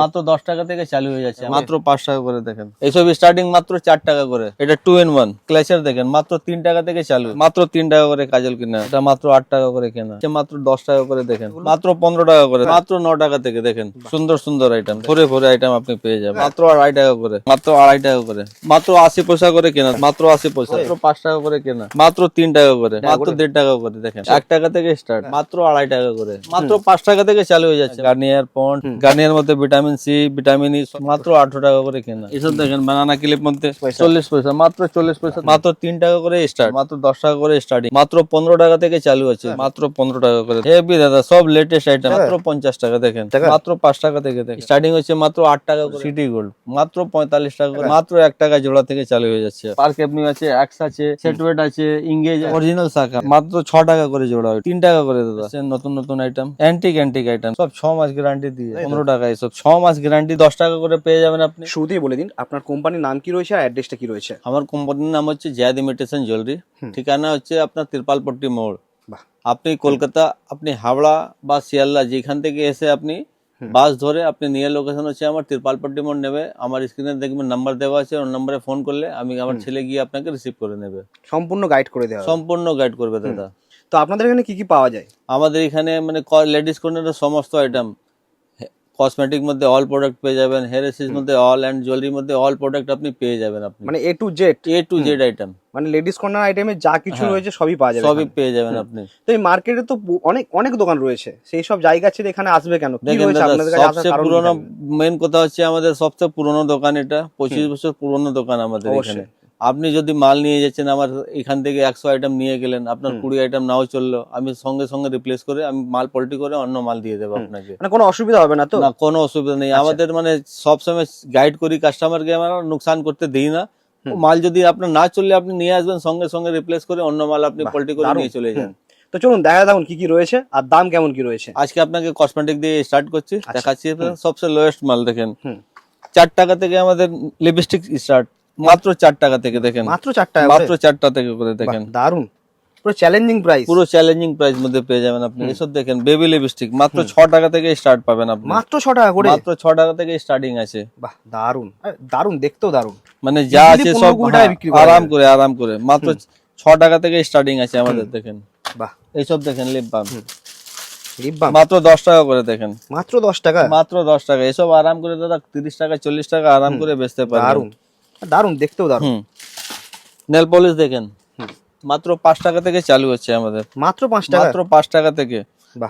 মাত্র দশ টাকা থেকে চালু হয়ে যাচ্ছে। মাত্র পাঁচ টাকা করে দেখেন। এইসব স্টার্টিং মাত্র চার টাকা করে। এটা টু ইন ওয়ান ক্লাচার দেখেন মাত্র তিন টাকা থেকে চালু। মাত্র তিন টাকা করে কাজল কিনা। এটা মাত্র আট টাকা করে কেনা। মাত্র দশ টাকা করে দেখেন। মাত্র পনেরো টাকা করে মাত্র ন টাকা থেকে দেখেন। সুন্দর সুন্দর আইটেম ভরে ভরে আইটেম আপনি পেয়ে যাবেন। মাত্র আড়াই টাকা করে মাত্র আড়াই টাকা করে। মাত্র আশি পয়সা করে কেনা মাত্র আশি পয়সা। মাত্র পাঁচ টাকা করে কেনা। মাত্র তিন টাকা করে মাত্র দেড় টাকা করে দেখেন। এক টাকা থেকে স্টার্ট মাত্র আড়াই টাকা করে। মাত্র পাঁচ টাকা থেকে চালু হয়ে যাচ্ছে। গার্নিয়ার পন্ড গার্নিয়ার মধ্যে ভিটামিন সি ভিটামিন ই মাত্র আঠারো টাকা করে কেনা। এসব দেখেন বানানা ক্লিপ মধ্যে চল্লিশ পয়সা মাত্র চল্লিশ পয়সা। মাত্র তিন টাকা করে স্টার্ট মাত্র দশ টাকা করে স্টার্টিং মাত্র পনেরো টাকা থেকে চালু আছে মাত্র পনেরো টাকা করে। হেভি দাদা সব লেটেস্ট আইটেম মাত্র পঞ্চাশ টাকা দেখেন মাত্র পাঁচ টাকা থেকে দেখেন। স্টার্টিং হচ্ছে মাত্র আট টাকা করে। সিটি গোল্ড মাত্র পঁয়তাল্লিশ টাকা করে মাত্র এক টাকা জোড়া থেকে চালু হয়ে যাচ্ছে। পার্ক এমনি আছে এক্স আছে সেটওয়েট আছে ইংগেজ অরিজিনাল শাখা মাত্র ছ টাকা করে জোড়া তিন টাকা করে দাদা। নতুন নতুন আইটেম অ্যান্টিক অ্যান্টিক আইটেম সব ছ মাস গ্যারান্টি দিয়ে পনেরো টাকা এসব ছ মাস গ্যারান্টি দশ টাকা করে পেয়ে যাবেন আপনি। শুরুতেই বলে দিন আপনার কোম্পানির নাম কি রয়েছে আর অ্যাড্রেসটা কি রয়েছে? আমার কোম্পানির নাম হচ্ছে জায়দ ইমিটেশন জুয়েলারি ঠিকানা হচ্ছে আপনার তিরপালপট্টি মোড়। আপনি কলকাতা আপনি হাওড়া বা শিয়ালদা যেখান থেকে এসে আপনি বাস ধরে আপনি নিয়ে লোকেশন হচ্ছে আমার তিরপালপট্টি মোড় নেবে। আমার স্ক্রিনে দেখবেন নাম্বার দেওয়া আছে ওর নাম্বারে ফোন করলে আমি আমার ছেলে গিয়ে আপনাকে রিসিভ করে নেবে। সম্পূর্ণ গাইড করে দেওয়া সম্পূর্ণ গাইড করবে দাদা। তো আপনাদের এখানে কি কি পাওয়া যায়? আমাদের এখানে মানে লেডিস কর্নারের সমস্ত আইটেম কসমেটিক মধ্যে অল প্রোডাক্ট পেয়ে যাবেন হেয়ার এসেস মধ্যে অল অ্যান্ড জুয়েলারির মধ্যে অল প্রোডাক্ট আপনি পেয়ে যাবেন আপনি। মানে A to Z A to Z item মানে লেডিস কর্নার আইটেমে যা কিছু রয়েছে সবই পাওয়া যাবে হ্যাঁ। সবই পেয়ে যাবেন আপনি। তো এই মার্কেটে তো অনেক অনেক দোকান রয়েছে। সেই সব জায়গা ছেড়ে এখানে আসবে কেন? কি রয়েছে আপনাদের কাছে সবচেয়ে পুরনো? মেন কথা হচ্ছে আমাদের সবচেয়ে পুরনো দোকান এটা। পঁচিশ বছর পুরনো দোকান আমাদের এখানে। আপনি যদি মাল নিয়ে যাচ্ছেন আমার এখান থেকে একশো আইটেম নিয়ে গেলেন আপনার কুড়ি আইটেম নাও চলল আমি সঙ্গে সঙ্গে রিপ্লেস করে আমি মাল পল্টি করে অন্য মাল দিয়ে দেবো আপনাকে। মানে কোনো অসুবিধা হবে না তো? না কোনো অসুবিধা নেই। আমাদের মানে সবসময় গাইড করি কাস্টমারকে আমরা নুকসান করতে দিই না। মাল যদি আপনার না চললে আপনি নিয়ে আসবেন সঙ্গে সঙ্গে রিপ্লেস করে অন্য মাল আপনি পল্টি করে নিয়ে চলে যান। তো চলুন দেখা দেখুন কি কি রয়েছে আর দাম কেমন কি রয়েছে? আজকে আপনাকে কসমেটিক দিয়ে স্টার্ট করছি দেখাচ্ছি সবচেয়ে লোয়েস্ট মাল দেখেন। আচ্ছা। চার টাকা থেকে আমাদের লিপস্টিক স্টার্ট মাত্র চার টাকা থেকে দেখেন। মাত্র চার টাকা মাত্র চারটা থেকে করে দেখেন। দারুণ। পুরো চ্যালেঞ্জিং প্রাইস পুরো চ্যালেঞ্জিং প্রাইস মধ্যে পেয়ে যাবেন আপনি। এসব দেখেন বেবি লিপস্টিক মাত্র ছ টাকা থেকে স্টার্ট পাবেন আপনি। মাত্র ছ টাকা করে? মাত্র ছ টাকা থেকে স্টার্টিং আছে। বাহ দারুণ। আরে, দারুণ দেখতেও দারুণ। মানে যা আছে সব হ্যাঁ, আরাম করে আরাম করে। মাত্র ছ টাকা থেকে স্টার্টিং আছে আমাদের দেখেন। বাহ। এইসব দেখেন লিপ বাম মাত্র দশ টাকা করে দেখেন। মাত্র দশ টাকা? মাত্র দশ টাকা। এসব আরাম করে দাদা তিরিশ টাকা চল্লিশ টাকা আরাম করে বেচতে পারবেন। দারুণ দারুণ দেখতেও দারুণ। নেল পলিশ দেখেন। মাত্র পাঁচ টাকা থেকে চালু হচ্ছে আমাদের। মাত্র পাঁচ টাকা? মাত্র পাঁচ টাকা থেকে।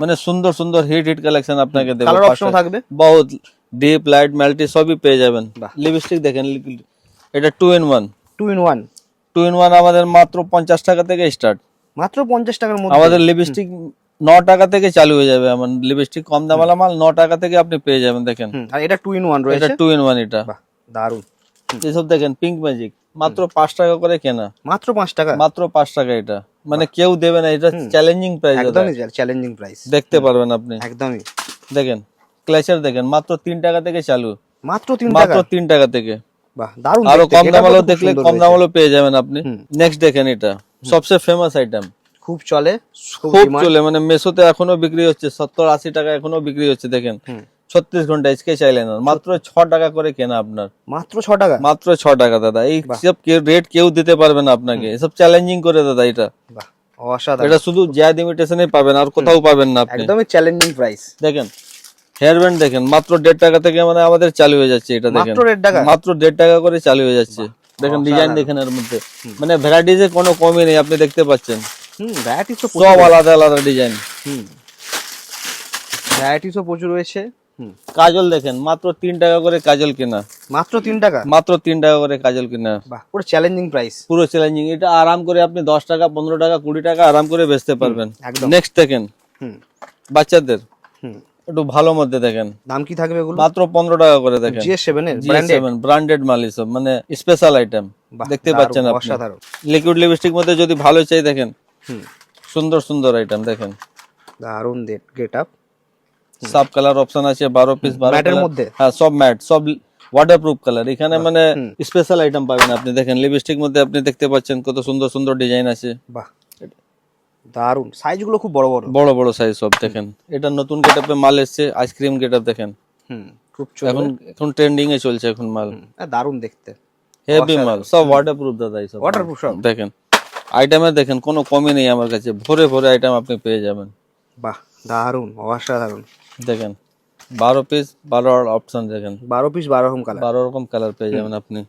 মানে সুন্দর সুন্দর হিট হিট কালেকশন আপনাকে দেবো কালার অপশন থাকবে? বহুত ডিপ লাইট মাল্টি সবই পেয়ে যাবেন। লিপস্টিক দেখেন এটা two in one two in one two in one আমাদের মাত্র পঞ্চাশ টাকা থেকে স্টার্ট মাত্র পঞ্চাশ টাকার মধ্যে? আমাদের লিপস্টিক ন টাকা থেকে চালু হয়ে যাবে আমার লিপস্টিক কম দামালা মাল ন টাকা থেকে আপনি পেয়ে যাবেন দেখেন। আর এটা টু ইন ওয়ান এটা রয়েছে? টু ইন ওয়ান এটা। দারুণ। এসব দেখেন পিঙ্ক ম্যাজিক মাত্র পাঁচ টাকা করে কেনা। মাত্র পাঁচ টাকা? মাত্র পাঁচ টাকা এটা। মানে কেউ দেবে না এটা চ্যালেঞ্জিং প্রাইস একদমই চ্যালেঞ্জিং প্রাইস দেখতে পারবেন আপনি। একদমই। দেখেন ক্লাচার দেখেন মাত্র তিন টাকা থেকে চালু। মাত্র তিন টাকা? মাত্র তিন টাকা থেকে। আরও কম এটা দাম তো দেখলে কম দাম রয়েছে। পেয়ে যাবেন আপনি। নেক্সট দেখেন এটা। সবচেয়ে ফেমাস আইটেম খুব চলে খুব চলে মানে মেসোতে এখনও বিক্রি হচ্ছে সত্তর আশি টাকা এখনও বিক্রি হচ্ছে দেখেন। ছত্রিশ ঘণ্টা এসকে চাইলেন মাত্র ছ টাকা করে কেনা আপনার। মাত্র ছ টাকা? মাত্র ছ টাকা দাদা। এই সব রেট কেউ দিতে পারবে না আপনাকে। এসব চ্যালেঞ্জিং করে দাদা এটা। এটা শুধু জ্যাদ ইমিটেশনে পাবেন আর কোথাও পাবেন না আপনি। একদমই চ্যালেঞ্জিং প্রাইস দেখেন হেয়ার ব্যান্ড দেখেন মাত্র দেড় টাকা থেকে মানে আমাদের চালু হয়ে যাচ্ছে এটা দেখেন। মাত্র দেড় টাকা? মাত্র দেড় টাকা করে চালু হয়ে যাচ্ছে। দেখেন ডিজাইন দেখেন এর মধ্যে। মানে ভ্যারাইটিস এর কোনো কমই নেই আপনি দেখতে পাচ্ছেন। সব আলাদা আলাদা ডিজাইন হুম। ভ্যারাইটিসও প্রচুর রয়েছে। কাজল দেখেন মাত্র তিন টাকা করে কাজল কেনা। মাত্র তিন টাকা? মাত্র তিন টাকা করে কাজল কেনা। পুরো চ্যালেঞ্জিং প্রাইস পুরো চ্যালেঞ্জিং এটা আরাম করে আপনি দশ টাকা পনেরো টাকা কুড়ি টাকা আরাম করে বেচতে পারবেন। নেক্সট দেখেন বাচ্চাদের। একটু ভালো মধ্যে দেখেন। দাম কি থাকবে এগুলো? মাত্র পনেরো টাকা করে দেখেন। GS seven branded seven branded মাল মানে স্পেশাল আইটেম দেখতে পাচ্ছেন আপনি। লিকুইড লিপস্টিক মধ্যে যদি ভালো চাই দেখেন। সুন্দর সুন্দর আইটেম দেখেন। দারুণ গেট আপ সাব কালার অপশন আছে বারো পিস colour। মধ্যে? হ্যাঁ সব ম্যাট সব ওয়াটার প্রুফ কালার এখানে মানে স্পেশাল আইটেম পাবেন আপনি। দেখেন লিপস্টিক মধ্যে আপনি দেখতে পাচ্ছেন কত সুন্দর সুন্দর ডিজাইন আছে। বাহ দারুণ। সাইজগুলো খুব বড় বড়। বড় বড় সাইজ সব দেখেন। এটা নতুন গেটআপে মাল এসছে আইসক্রিম গেটআপ দেখেন। হুম খুব এখন এখন ট্রেন্ডিং এ চলছে এখন মাল। দারুণ দেখতে। হেভি মাল সব ওয়াটারপ্রুফ দাদা এই সব। Waterproof সব? দেখেন আইটেমে দেখেন কোনো কমই নেই আমার কাছে। ভরে ভরে আইটেম আপনি পেয়ে যাবেন। বাহ দারুণ অসাধারণ। দেখেন বারো পিস বারো অপশন দেখেন। বারো পিস বারো রকম কালার বারো রকম কালার পেয়ে যাবেন আপনি।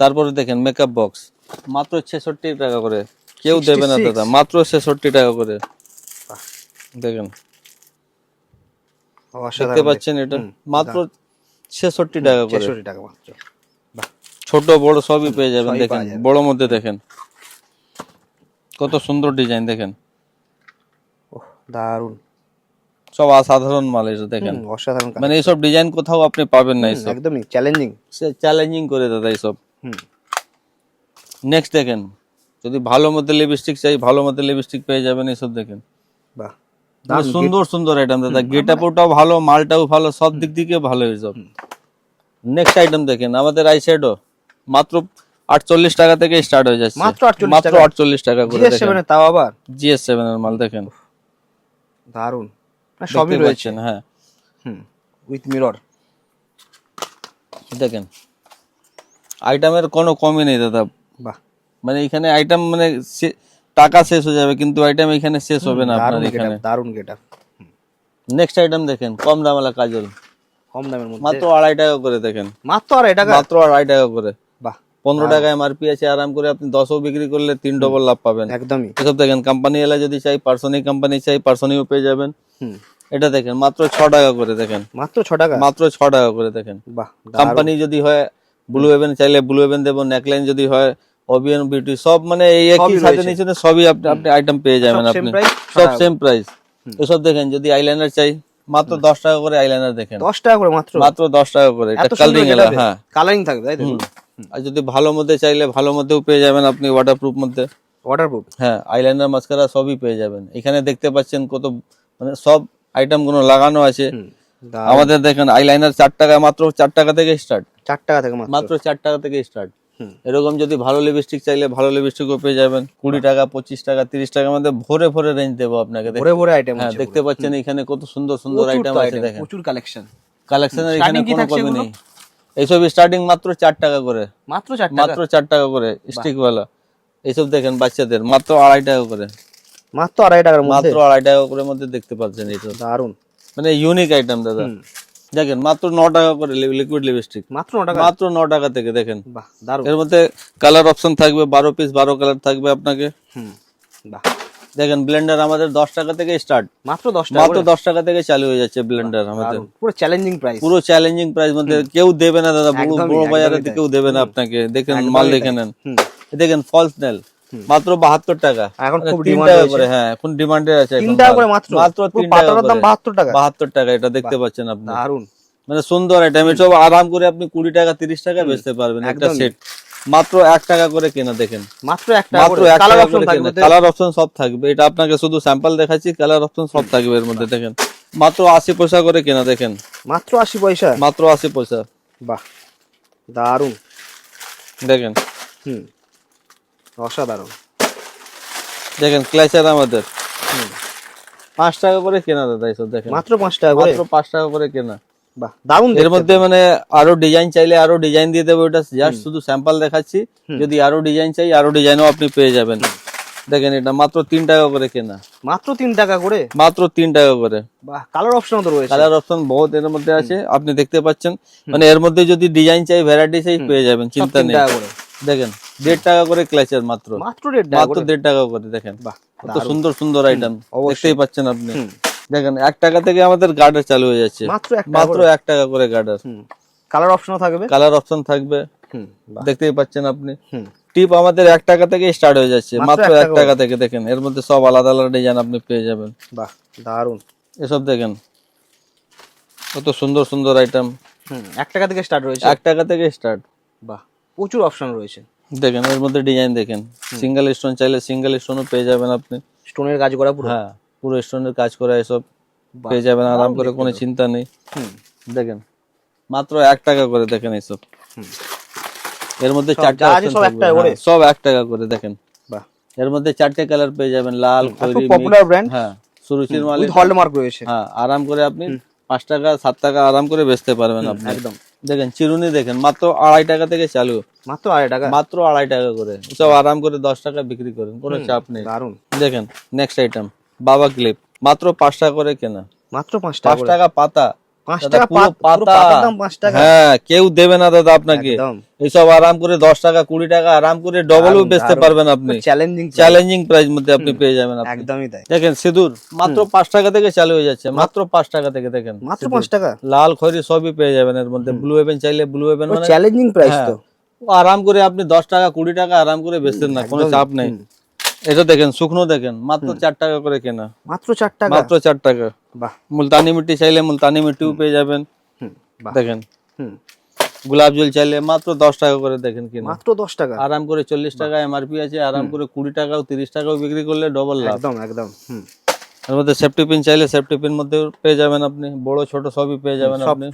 তারপরে দেখেন মেকআপ বক্স মাত্র ছেষট্টি টাকা করে। কেউ দেবে না দাদা মাত্র ছেষট্টি টাকা করে। দেখেন। দেখতে পাচ্ছেন এটা? মাত্র ছেষট্টি টাকা করে। টাকা মাত্র। ছোট বড় সবই পেয়ে যাবেন দেখেন। বড় মধ্যে দেখেন। কত সুন্দর ডিজাইন দেখেন। দারুণ। সব অসাধারণ মাল এটা দেখেন। অসাধারণ মানে এইসব ডিজাইন কোথাও আপনি পাবেন না এইসব একদমই চ্যালেঞ্জিং চ্যালেঞ্জিং করে দাদা এইসব নেক্সট দেখেন যদি ভালো মধ্যে লিপস্টিক চাই ভালো মধ্যে লিপস্টিক পেয়ে যাবেন এইসব দেখেন। বাহ মানে সুন্দর সুন্দর আইটেম দাদা। গেট আপটাও ভালো মালটাও ভালো সব দিক থেকে ভালো এইসব নেক্সট আইটেম দেখেন আমাদের আই শ্যাডো মাত্র আটচল্লিশ টাকা থেকে স্টার্ট হয়ে যাচ্ছে। মাত্র মাত্র আটচল্লিশ টাকা করে জিএস সেভেন তাও আবার? জিএস সেভেন এর মাল দেখেন। দারুণ। না, সবই রয়েছে। হ্যাঁ। হুম উইথ মিরর দেখেন আইটেমের কোনো কমই নেই দাদা। বাহ। মানে এখানে আইটেম মানে টাকা শেষ হয়ে যাবে কিন্তু আইটেম এখানে শেষ হবে না আপনার এখানে। গেটআপ নেক্সট আইটেম দেখেন কম দামালা কাজল। কম দামের মধ্যে। মাত্র আড়াই টাকা করে দেখেন। মাত্র আর টাকা? মাত্র আড়াই টাকা করে। বাহ পনেরো টাকা এমআরপি আছে আরাম করে আপনি দশও বিক্রি করলে তিন ডবল লাভ পাবেন। একদমই। এসব দেখেন কোম্পানি এলা যদি চাই পার্সোনাল কোম্পানি চাই পার্সোনালিও পেয়ে যাবেন। এটা দেখেন মাত্র ছ টাকা করে দেখেন। মাত্র ছ টাকা? মাত্র ছ টাকা করে দেখেন। বাহ কোম্পানি যদি হয় ব্লু হেভেন চাইলে ব্লু হেভেন দেবো নেকলাইন যদি হয় ওবিএন বিউটি সব মানে এই একই সাথে। নিচে সবই আপনি আপনি আইটেম পেয়ে যাবেন আপনি। সব সেম প্রাইস এসব দেখেন যদি আইলাইনার চাই মাত্র দশ টাকা করে আইলাইনার দেখেন। দশ টাকা করে মাত্র? মাত্র দশ টাকা করে এটা কালারিং এলা হ্যাঁ। কালারিং থাকবে তাই তো? আর যদি ভালো মধ্যে চাইলে ভালো মধ্যেও পেয়ে যাবেন আপনি ওয়াটারপ্রুফ মধ্যে। ওয়াটারপ্রুফ হ্যাঁ আইলাইনার মাস্কারা সবই পেয়ে যাবেন। এখানে দেখতে পাচ্ছেন কত মানে সব আইটেমগুলো লাগানো আছে। আমাদের দেখেন আইলাইনার চার টাকা মাত্র চার টাকা থেকে স্টার্ট চার টাকা থেকে মাত্র। চার টাকা থেকে স্টার্ট এরকম যদি ভালো লিপস্টিক চাইলে ভালো লিপস্টিকও পেয়ে যাবেন। কুড়ি টাকা পঁচিশ টাকা তিরিশ টাকার মধ্যে ভরে ভরে রেঞ্জ দেবো আপনাকে। ভরে ভরে আইটেম হ্যাঁ দেখতে পাচ্ছেন এখানে কত সুন্দর সুন্দর আইটেম আছে দেখেন। প্রচুর কালেকশন কালেকশনের এখানে কোনো এগুলো? নেই। এইসব স্টার্টিং মাত্র চার টাকা করে। মাত্র চার মাত্র চার টাকা করে স্টিকওয়ালা এইসব দেখেন বাচ্চাদের মাত্র আড়াই টাকা করে। মাত্র আড়াই টাকার মধ্যে? মাত্র আড়াই টাকা করে মধ্যে দেখতে পাচ্ছেন এইসব দারুণ। মানে ইউনিক আইটেম দাদা। দেখেন মাত্র ন টাকা করে লিকুইড লিপস্টিক মাত্র ন টাকা? মাত্র ন টাকা থেকে দেখেন। এর মধ্যে কালার অপশন থাকবে বারো পিস বারো কালার থাকবে আপনাকে। হুম বাহ। দেখেন ব্লেন্ডার আমাদের দশ টাকা থেকে স্টার্ট মাত্র দশ টাকা মাত্র দশ টাকা থেকে চালু হয়ে যাচ্ছে ব্লেন্ডার আমাদের। পুরো চ্যালেঞ্জিং প্রাইস পুরো চ্যালেঞ্জিং প্রাইস মধ্যে কেউ দেবে না দাদা। বড় বাজারে কেউ দেবে না আপনাকে। দেখেন মাল দেখে নেন। দেখেন ফলস নেল মাত্র বাহাত্তর টাকা। এখন মানে খুব। করে হ্যাঁ এখন ডিমান্ডে আছে তিন টাকা করে মাত্র? মাত্র তিন টাকা দাম বাহাত্তর টাকা? বাহাত্তর টাকা এটা দেখতে পাচ্ছেন আপনি। দারুণ। মানে সুন্দর আইটেম সব আরাম করে আপনি কুড়ি টাকা তিরিশ টাকা বেচতে পারবেন একটা সেট মাত্র এক টাকা করে কেনা দেখেন। মাত্র এক টাকা কালার অপশন সব থাকবে। এটা আপনাকে শুধু স্যাম্পল দেখাচ্ছি কালার অপশন সব থাকবে এর মধ্যে দেখেন। মাত্র আশি পয়সা করে কেনা দেখেন। মাত্র আশি পয়সা? মাত্র আশি পয়সা। বাহ দারুণ দেখেন। হুম। অসাধারণ। দেখেন আমাদের। পাঁচ টাকা করে কেনা দাদা এইসব দেখেন। মাত্র পাঁচ টাকা করে? মাত্র পাঁচ টাকা করে কেনা। বাহ এর মধ্যে মানে আরও ডিজাইন চাইলে আরও ডিজাইন দিয়ে দেবো জাস্ট শুধু স্যাম্পল দেখাচ্ছি। যদি আরও ডিজাইন চাই আরও ডিজাইনও আপনি পেয়ে যাবেন। দেখেন এটা মাত্র তিন টাকা করে কেনা। মাত্র তিন টাকা করে? মাত্র তিন টাকা করে। কালার অপশন তো রয়েছে। কালার অপশন বহুত এর মধ্যে আছে। আপনি দেখতে পাচ্ছেন। মানে এর মধ্যে যদি ডিজাইন চাই ভ্যারাইটি চাই পেয়ে যাবেন চিন্তা নেই। দেখেন। দেড় টাকা করে ক্লাচার মাত্র। মাত্র দেড় টাকা মাত্র দেড় টাকা করে দেখেন। বাহ কত সুন্দর সুন্দর আইটেম অবশ্যই। দেখতেই পাচ্ছেন আপনি। দেখেন এক টাকা থেকে আমাদের গার্ডার চালু হয়ে যাচ্ছে। মাত্র এক টাকা করে? গার্ডার কালার অপশনও থাকবে? কালার অপশন থাকবে। দেখতেই পাচ্ছেন আপনি। টিপ আমাদের এক টাকা থেকে স্টার্ট হয়ে যাচ্ছে। মাত্র এক টাকা থেকে দেখেন এর মধ্যে সব আলাদা আলাদা ডিজাইন আপনি পেয়ে যাবেন। বাহ দারুণ। এসব দেখেন কত সুন্দর সুন্দর আইটেম এক টাকা থেকে স্টার্ট রয়েছে। এক টাকা থেকে স্টার্ট বাহ প্রচুর অপশন রয়েছে। দেখেন এর মধ্যে ডিজাইন দেখেন। সিঙ্গেল স্টোন চাইলে সিঙ্গেল স্টোনও পেয়ে যাবেন আপনি। স্টোনের কাজ করা পুরো? হ্যাঁ পুরো স্টোনের কাজ করা এসব। পেয়ে যাবেন আরাম করে কোনো চিন্তা নেই। দেখেন। মাত্র এক টাকা করে দেখেন এইসব এর মধ্যে সব চারটে যা আছে option সব এক টাকা করে? হ্যাঁ, সব এক টাকা করে দেখেন। বাহ। এর মধ্যে চারটে কালার পেয়ে যাবেন লাল খয়েরি পপুলার ব্র্যান্ড হ্যাঁ সুরুচির মালিক। হলমার্ক রয়েছে। হ্যাঁ আরাম করে আপনি পাঁচ টাকা সাত টাকা আরাম করে বেচতে পারবেন আপনি। একদম। দেখেন চিরুনি দেখেন মাত্র আড়াই টাকা থেকে চালু। মাত্র আড়াই টাকা? মাত্র আড়াই টাকা করে। সব আরাম করে দশ টাকা বিক্রি করেন কোনো চাপ নেই। দারুণ দেখেন নেক্সট আইটেম বাবা ক্লিপ মাত্র পাঁচ টাকা করে কেনা। মাত্র পাঁচ টাকা পাঁচ টাকা পাতা পাঁচ টাকা পুরো পাত- পুরো পাতা। পাতার দাম পাঁচ টাকা। হ্যাঁ কেউ দেবে না দাদা আপনাকে। এইসব আরাম করে দশ টাকা কুড়ি টাকা আরাম করে ডবলও বেচতে পারবেন আপনি। চ্যালেঞ্জিং চ্যালেঞ্জিং প্রাইস মধ্যে আপনি পেয়ে যাবেন একদমই তাই। দেখেন সিঁদুর মাত্র পাঁচ টাকা থেকে চালু হয়ে যাচ্ছে। মাত্র পাঁচ টাকা থেকে দেখেন মাত্র পাঁচ টাকা? লাল খয়রি সবই পেয়ে যাবেন এর মধ্যে। ব্লু হেভেন চাইলে ব্লু হেভেন মানে চ্যালেঞ্জিং প্রাইস। তো। আরাম করে আপনি দশ টাকা কুড়ি টাকা আরাম করে বেচতেন না কোনো চাপ নেই। এটা দেখেন শুকনো দেখেন মাত্র চার টাকা করে কেনা। মাত্র চার টাকা? মাত্র চার টাকা। বাহ। মুলতানি মিট্টি চাইলে মুলতানি মিট্টিও পেয়ে যাবেন। দেখেন। গোলাপ জল চাইলে মাত্র দশ টাকা করে দেখেন কিনা। মাত্র দশ টাকা? আরাম করে চল্লিশ টাকা এমআরপি আছে আরাম করে কুড়ি টাকাও তিরিশ টাকাও বিক্রি করলে ডবল লাভ। একদম একদম। এর মধ্যে সেফটি পিন চাইলে সেফটি পিন মধ্যে পেয়ে যাবেন আপনি। বড় ছোট সবই পেয়ে যাবেন আপনি।